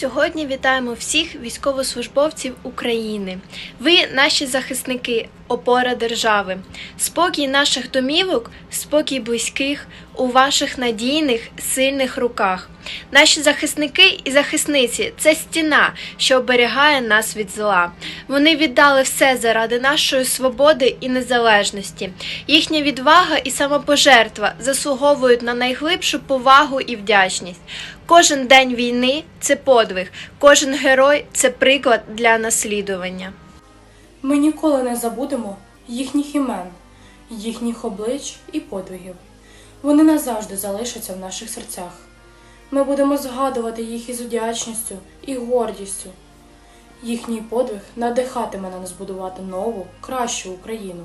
Сьогодні вітаємо всіх військовослужбовців України. Ви наші захисники, опора держави. Спокій наших домівок, спокій близьких у ваших надійних, сильних руках. Наші захисники і захисниці це стіна, що оберігає нас від зла. Вони віддали все заради нашої свободи і незалежності. Їхня відвага і самопожертва заслуговують на найглибшу повагу і вдячність. Кожен день війни це подвиг, кожен герой це приклад для наслідування. Ми ніколи не забудемо їхніх імен, їхніх облич і подвигів. Вони назавжди залишаться в наших серцях. Ми будемо згадувати їх із вдячністю і гордістю. Їхній подвиг надихатиме нас збудувати нову, кращу Україну.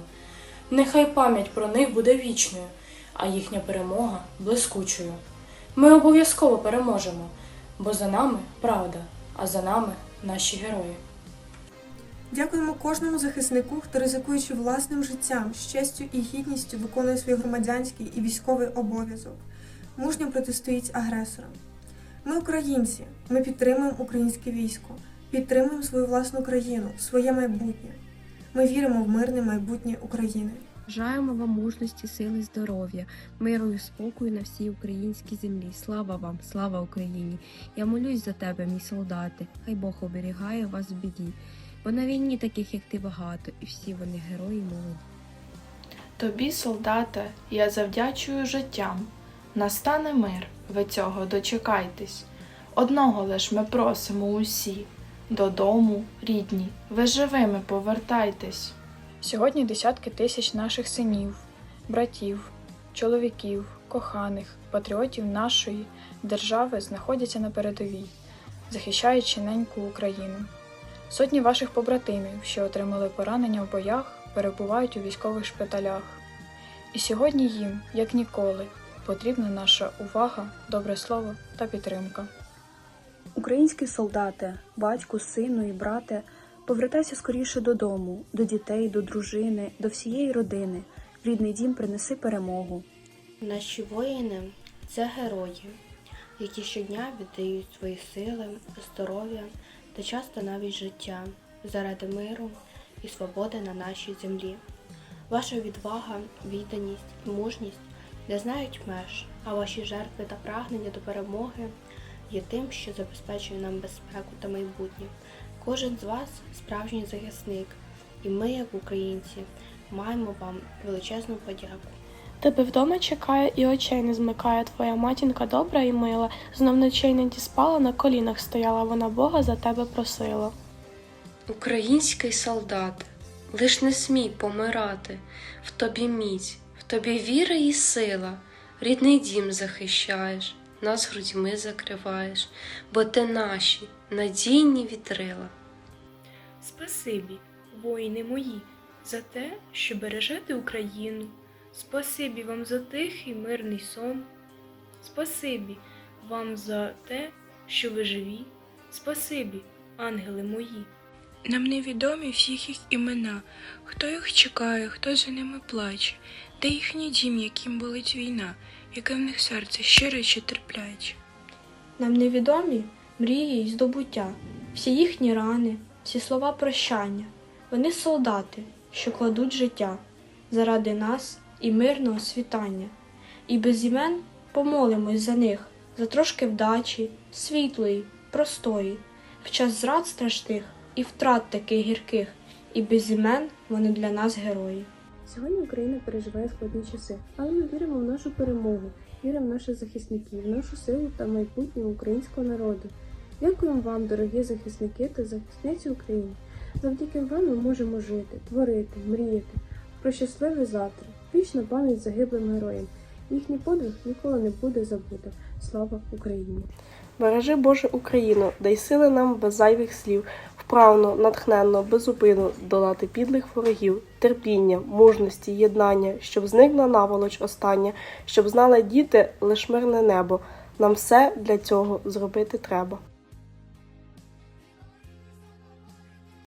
Нехай пам'ять про них буде вічною, а їхня перемога блискучою. Ми обов'язково переможемо, бо за нами правда, а за нами наші герої. Дякуємо кожному захиснику, хто ризикуючи власним життям, з честю і гідністю виконує свій громадянський і військовий обов'язок, мужньо протистоїть агресорам. Ми українці, ми підтримуємо українське військо, підтримуємо свою власну країну, своє майбутнє. Ми віримо в мирне майбутнє України. Бажаємо вам мужності, сили, здоров'я, миру і спокою на всій українській землі. Слава вам, слава Україні! Я молюсь за тебе, мій солдати. Хай Бог оберігає вас в біді. Бо на війні таких, як ти, багато, і всі вони герої молоді. Тобі, солдате, я завдячую життям. Настане мир, ви цього дочекайтесь. Одного лиш ми просимо усі. Додому, рідні, ви живими повертайтесь. Сьогодні десятки тисяч наших синів, братів, чоловіків, коханих, патріотів нашої держави знаходяться на передовій, захищаючи неньку Україну. Сотні ваших побратимів, що отримали поранення в боях, перебувають у військових шпиталях. І сьогодні їм, як ніколи, потрібна наша увага, добре слово та підтримка. Українські солдати, батьку, сину і брате, повертайся скоріше додому, до дітей, до дружини, до всієї родини. В рідний дім принеси перемогу. Наші воїни це герої, які щодня віддають свої сили, здоров'я та часто навіть життя заради миру і свободи на нашій землі. Ваша відвага, відданість мужність не знають меж, а ваші жертви та прагнення до перемоги є тим, що забезпечує нам безпеку та майбутнє. Кожен з вас справжній захисник, і ми, як українці, маємо вам величезну подяку. Тебе вдома чекає і очей не змикає твоя матінка добра і мила, знов ночей не діспала, на колінах стояла, вона Бога за тебе просила. Український солдат, лиш не смій помирати, в тобі міць, в тобі віра і сила, рідний дім захищаєш, нас грудьми закриваєш, бо ти наші надійні вітрила. Спасибі, воїни мої, за те, що бережете Україну. Спасибі вам за тихий мирний сон. Спасибі вам за те, що ви живі. Спасибі, ангели мої. Нам невідомі всіх їх імена, хто їх чекає, хто за ними плаче, де їхній дім, яким болить війна, яке в них серце щире чи терпляче. Нам невідомі мрії й здобуття, всі їхні рани, всі слова прощання. Вони солдати, що кладуть життя заради нас і мирного світання. І без імен помолимось за них, за трошки вдачі, світлої, простої, в час зрад страшних і втрат таких гірких, і без імен вони для нас герої. Сьогодні Україна переживає складні часи, але ми віримо в нашу перемогу, віримо в наших захисників, в нашу силу та майбутнє українського народу. Дякуємо вам, дорогі захисники та захисниці України. Завдяки вам ми можемо жити, творити, мріяти про щасливе завтра, вічна пам'ять загиблим героям. Їхній подвиг ніколи не буде забуто. Слава Україні! Бережи Боже Україну, дай сили нам без зайвих слів, вправно, натхненно, безупину долати підлих ворогів, терпіння, мужності, єднання, щоб зникла наволоч остання, щоб знали діти лиш мирне небо. Нам все для цього зробити треба.